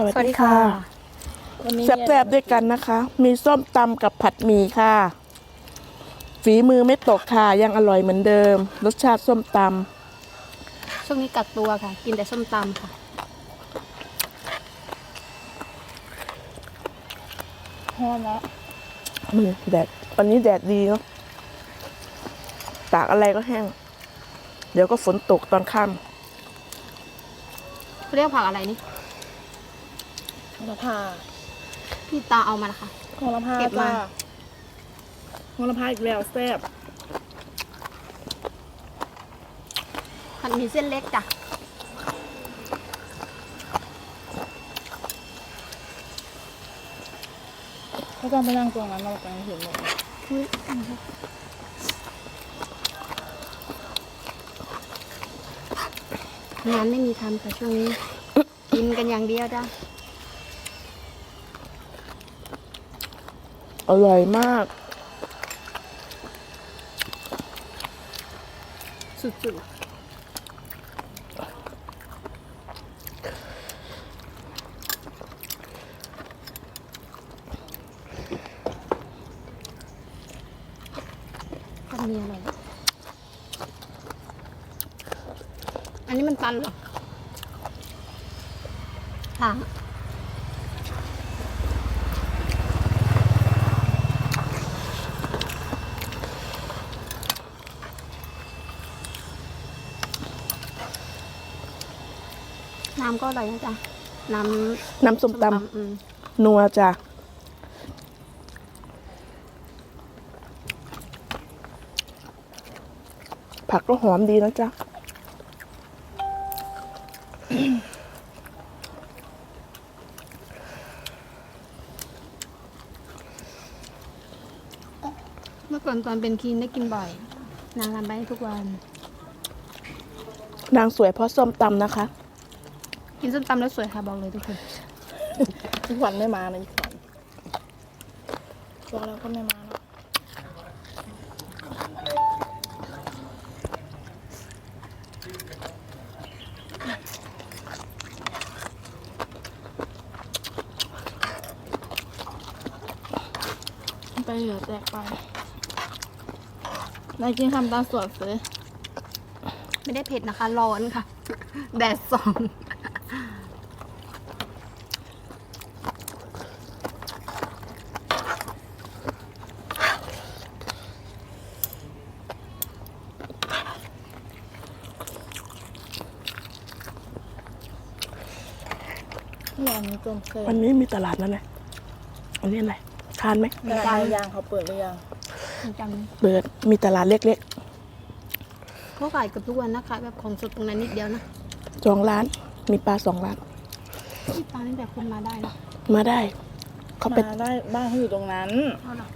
สวัสสวัสดีดีค่ะค่ะวันนี้แซ่บๆด้วยกันนะคะ มีส้มตำกับผัดหมี่ค่ะ ฝีมือไม่ตกค่ะ ยังอร่อยเหมือนเดิม รสชาติส้มตช่วงนี้กักตัวค่ะ กินแต่ส้มตำค่ะฮอนแล้วำมือแดดวันนี้แดดดีเนาะตากอะไรก็แห้ง เดี๋ยวก็ฝนตกตอนค่เขาเรียกผักอะไรนี่ โหระพาพี่ตาเอามานะคะ โหระพาเก็บมา จ้โหระพาอีกแล้วแซ่บผัดหมีเส้นเล็กจ้ะเขาต้องไปนั่งตรงนั้นเราไปเห็นหมดเลยอุ๊ยงานไม่มีทำค่ะช่วงนี้ กินกันอย่างเดียวจ้ะ อร่อยมาก สุดๆผัดหมีอะไร อันนี้มันตันเหรอค่ะ น้ำก็อร่อยนะจ๊ะ น้ำน้ำส้มตอืมำนัวจ้ะผักก็หอมดีนะจ๊ะ เมื่อก่อนตอนเป็นคีนได้กินบ่อย นางทำไปให้ทุกวัน นางสวยเพราะส้มตำนะคะ กินส้มตำแล้วสวยค่ะบอกเลยทุกคนทุกวันไม่มานะอีกวันตัวเราก็ไม่มาเนอะไปเหลือแตกไปได้กินคำตาสวดเลยไม่ได้เผ็ดนะคะ ร้อนค่ะ แดดส่อง ร้านนี้จมเคยวันนี้มีตลาดนั่นไงอันนี้อะไรทานไหมแต่ทางยางเขาเปิดหรือยังจังเปิดมีตลาดเล็กเขาขายเกับทุกวันนะคะแบบของสดตรงนั้นนิดเดียวนะๆสองร้าน มีปลาสองร้านที่ปลานี่แต่คนมาได้นะมาได้ เขาไปมาได้บ้านเขาอยู่ตรงนั้นเอาหรอ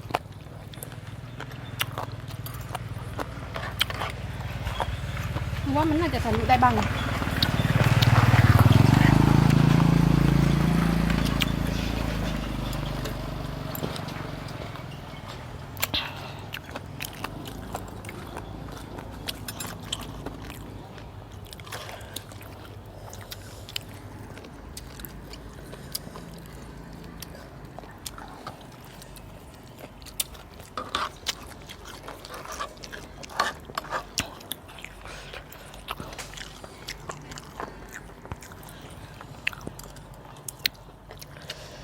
หรือว่ามันน่าจะทะลุได้บ้างนะ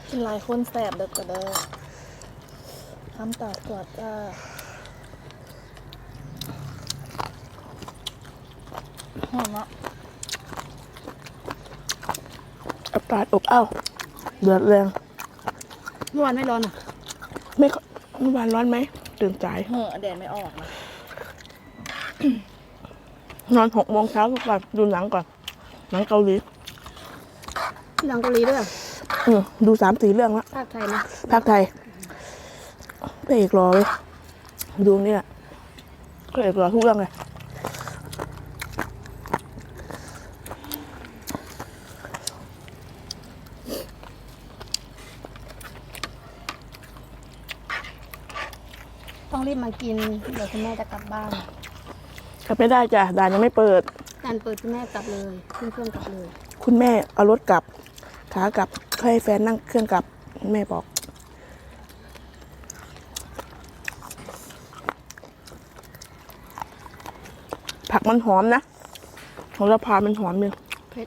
เป็นหลายคนแสบเด็กกว่าเด้อคำตาสวดจ้าหอมอะอากาศอบอ้าวเดือดแรงเมื่อวานไม่ร้อนอะไม่ค่อยเมื่อวานร้อนไหมตื่นสายเหอะแดดไม่ออกนะนอนหกโมงเช้าทุกวันดูหนังก่อนหนังเกาหลีหนังเกาหลีด้วยเหรอ อืมดูสามสี่เรื่องแล้วภาคไทยนะภาคไทยพระเอกรอเลยดูนี่แหละพระเอกรอทุกเรื่องเลยต้องรีบมากิน เดี๋ยวคุณแม่จะกลับบ้านกลับไม่ได้จ้ะด่านยังไม่เปิด การเปิดคุณแม่กลับเลยขึ้นเครื่องกลับเลย คุณแม่เอารถกลับ ขากลับให้แฟนนั่งเครื่องกลับแม่บอก ผักมันหอมนะของเราพามันหอมอยู่เผ็ด